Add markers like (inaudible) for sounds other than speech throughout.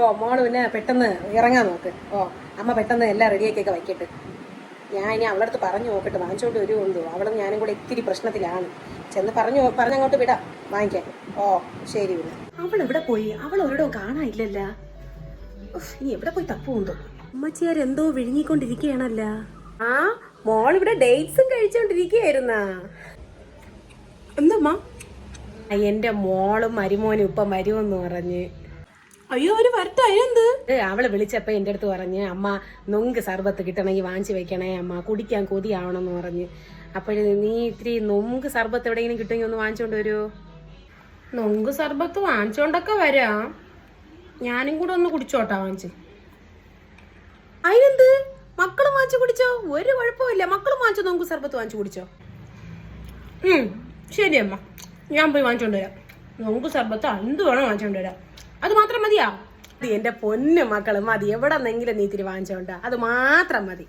ഓ മോൾ പിന്നെ പെട്ടെന്ന് ഇറങ്ങാൻ നോക്ക്. ഓ അമ്മ പെട്ടെന്ന് എല്ലാം റെഡിയാക്കിയൊക്കെ വയ്ക്കട്ടെ ഞാൻ ഇനി അവളുടെ അടുത്ത് പറഞ്ഞു നോക്കട്ടെ. വാങ്ങിച്ചോണ്ട് വരുമെന്തോ അവളും ഞാനും കൂടെ ഇത്തിരി പ്രശ്നത്തിലാണ്. ചെന്ന് പറഞ്ഞു പറഞ്ഞങ്ങോട്ട് വിടാം. വാങ്ങിക്കാൻ. ഓ ശരി പിന്നെ അവൾ എവിടെ പോയി? അവൾ ഒരിടവും കാണാനില്ലല്ല. ഇനി എവിടെ പോയി തപ്പുണ്ടോ അമ്മച്ചിയാർ എന്തോ വിഴുങ്ങിക്കൊണ്ടിരിക്കുകയാണല്ല. ആ മോൾ ഇവിടെ ഡേറ്റ്സും കഴിച്ചോണ്ടിരിക്കുകയായിരുന്നാ. എന്തമ്മ എന്റെ മോളും മരുമോനും ഇപ്പൊ വരുമെന്ന് പറഞ്ഞ്. അയ്യോ ഒരു വരട്ടെ അയ്യെന്ത്? അവൾ വിളിച്ചപ്പോ എന്റെ അടുത്ത് പറഞ്ഞ് അമ്മ നൊങ്ക് സർബത്ത് കിട്ടണമെങ്കിൽ വാങ്ങിച്ചു വെക്കണേ അമ്മ കുടിക്കാൻ കൊതിയാവണമെന്ന് പറഞ്ഞ്. അപ്പോഴേ നീ ഇത്തിരി നൊങ്ക് സർബത്ത് എവിടെയെങ്കിലും കിട്ടുമെങ്കിൽ ഒന്ന് വാങ്ങിച്ചോണ്ട് വരുമോ നൊങ്ക് സർബത്ത് വാങ്ങിച്ചോണ്ടൊക്കെ വരാം. ഞാനും കൂടെ ഒന്ന് കുടിച്ചോട്ടാ വാങ്ങിച്ച്. അതിനെന്ത് മക്കളും വാങ്ങിച്ചു കുടിച്ചോ? ഒരു കുഴപ്പമില്ല മക്കളും വാങ്ങിച്ചോ? നൊങ്ക് സർബത്ത് വാങ്ങിച്ചു കുടിച്ചോ? ശരി അമ്മ. ഞാൻ പോയി വാങ്ങിച്ചോണ്ട് വരാം. നൊങ്ക് സർബത്ത് എന്ത് വേണം വാങ്ങിച്ചോണ്ട് വരാം. അത് മാത്രം മതിയാ? മതി എന്റെ പൊന്നു മക്കൾ മതി. എവിടെ നിന്നെങ്കിലും നീ ഇത്തിരി വാങ്ങിച്ചോണ്ട. അത് മാത്രം മതി.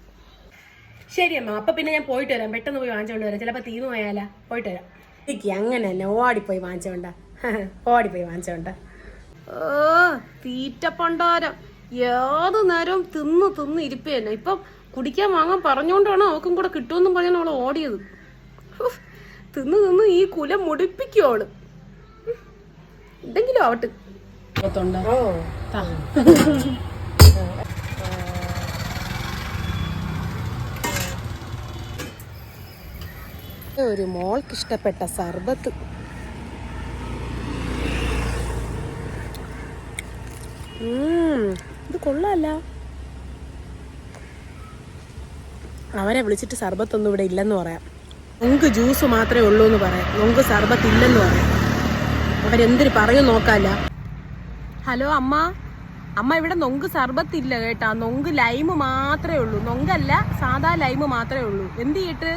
ശരി അമ്മ അപ്പൊ പിന്നെ ഞാൻ പോയിട്ട് വരാം. പെട്ടെന്ന് പോയി വാങ്ങിച്ചോണ്ട് വരാം. ചിലപ്പോ തീന്നു പോയാലാ. പോയിട്ട് വരാം. എനിക്ക് അങ്ങനെ തന്നെ ഓടിപ്പോയി വാങ്ങിച്ചോണ്ട. (laughs) ഓടിപ്പോയി വാങ്ങിച്ചോണ്ട. ഓ തീറ്റ പണ്ടാരം ഏത് നേരവും തിന്ന് തിന്ന് ഇരിപ്പ് തന്നെ ഇപ്പം കുടിക്കാൻ വാങ്ങാൻ പറഞ്ഞോണ്ടാണ് അവക്കും കൂടെ കിട്ടുമെന്നും പറഞ്ഞാണ് അവൾ ഓടിയത്. തിന്ന് തിന്ന് ഈ കുല മുടിപ്പിക്കും അവൾ. എന്തെങ്കിലും ആവട്ടെ. ഒരു മോൾക്ക് ഇഷ്ടപ്പെട്ട സർബത്ത്. ഇത് കൊള്ളാല്ല. അവരെ വിളിച്ചിട്ട് സർബത്തൊന്നും ഇവിടെ ഇല്ലെന്ന് പറയാം. നമുക്ക് ജ്യൂസ് മാത്രമേ ഉള്ളൂ എന്ന് പറയാം. നമുക്ക് സർബത്ത് ഇല്ലെന്ന് പറയാം. അവരെന്തിന് പറയും നോക്കാല്ല. ഹലോ അമ്മ. അമ്മ ഇവിടെ നൊങ്ക് സർബത്തില്ല കേട്ടാ. നൊങ്ക് ലൈമ് മാത്രമേ ഉള്ളൂ. നൊങ്കല്ല സാധാ ലൈമ് മാത്രമേ ഉള്ളൂ. എന്ത് ചെയ്തിട്ട്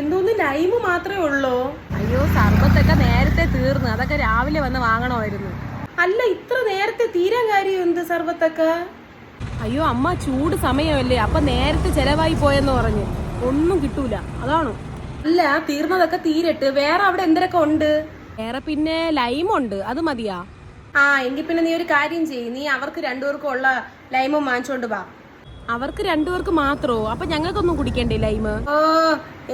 എന്തോന്ന് ലൈമ് മാത്രമേ ഉള്ളൂ? അയ്യോ സർബത്തൊക്കെ നേരത്തെ തീർന്നു. അതൊക്കെ രാവിലെ വന്ന് വാങ്ങണമായിരുന്നു. അല്ല ഇത്ര നേരത്തെ തീരാൻ കാര്യം എന്ത് സർബത്തൊക്കെ? അയ്യോ അമ്മ ചൂട് സമയമല്ലേ. അപ്പൊ നേരത്തെ ചെലവായി പോയെന്ന് പറഞ്ഞു. ഒന്നും കിട്ടൂല. അതാണോ. അല്ല തീർന്നതൊക്കെ തീരട്ട്. വേറെ അവിടെ എന്തൊക്കെ ഉണ്ട്? വേറെ പിന്നെ ലൈമുണ്ട് അത് മതിയാ. ആ എങ്കിൽ പിന്നെ നീ ഒരു കാര്യം ചെയ്യ്. നീ അവർക്ക് രണ്ടുപേർക്കും ഉള്ള ലൈമും വാങ്ങിച്ചോണ്ട് വാ. അവർക്ക് രണ്ടുപേർക്ക് മാത്രോ? അപ്പൊ ഞങ്ങൾക്കൊന്നും കുടിക്കണ്ടേ ലൈമ്? ഓ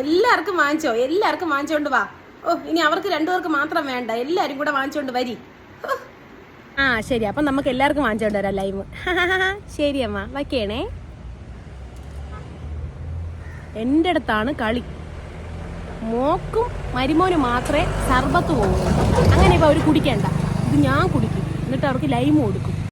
എല്ലാവർക്കും വാങ്ങിച്ചോ. എല്ലാവർക്കും വാങ്ങിച്ചോണ്ട് വാ. ഓ ഇനി അവർക്ക് രണ്ടുപേർക്ക് മാത്രം വേണ്ട. എല്ലാരും കൂടെ വാങ്ങിച്ചോണ്ട് വരി. ആ ശരി. അപ്പൊ നമുക്ക് എല്ലാവർക്കും വാങ്ങിച്ചോണ്ട് വരാം ലൈമ്. (laughs) ശരി അമ്മ. വയ്ക്കണേ എന്റെ അടുത്താണ് കളി. മോക്കും മരുമോനും മാത്രമേ സർബത്ത് പോകൂ അങ്ങനെ ഇപ്പൊ അവർ കുടിക്കണ്ട. ഞാൻ കുടിക്കും. എന്നിട്ട് അവർക്ക് ലൈമ് കൊടുക്കും